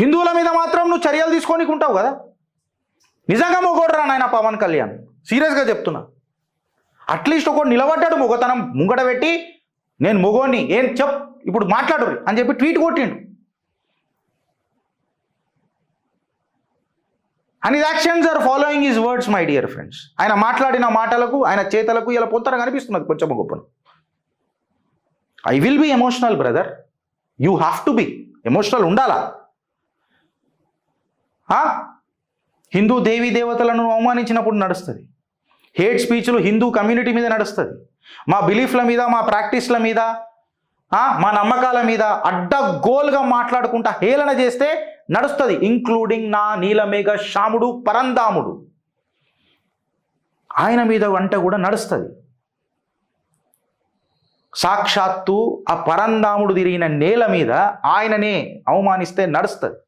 హిందువుల మీద మాత్రం నువ్వు చర్యలు తీసుకోనికి ఉంటావు కదా? నిజంగా మొగోడరా నాయన పవన్ కళ్యాణ్? సీరియస్గా చెప్తున్నా. అట్లీస్ట్ ఒకడు నిలబడ్డాడు మొగతనం ముంగట పెట్టి నేను మొగోని ఏం చెప్ ఇప్పుడు మాట్లాడు అని చెప్పి ట్వీట్ కొట్టిండు. And his actions are following his words my dear friends ఆయన మాట్లాడిన మాటలకు ఆయన చేతలకు ఇలా పొంతన కనిపిస్తున్నది కొంచెం గొప్పను I will be emotional brother you have to be emotional ఉండాలా? హిందూ దేవీ దేవతలను అవమానించినప్పుడు నడుస్తుంది. హేట్ స్పీచ్లు హిందూ కమ్యూనిటీ మీద నడుస్తుంది. మా బిలీఫ్ల మీద మా ప్రాక్టీస్ల మీద మా నమ్మకాల మీద అడ్డగోలుగా మాట్లాడుకుంటా హేళన చేస్తే నడుస్తుంది. ఇంక్లూడింగ్ నా నీలమేఘ శ్యాముడు పరందాముడు ఆయన మీద వంట కూడా నడుస్తుంది. సాక్షాత్తు ఆ పరందాముడు తిరిగిన నేల మీద ఆయననే అవమానిస్తే నడుస్తుంది.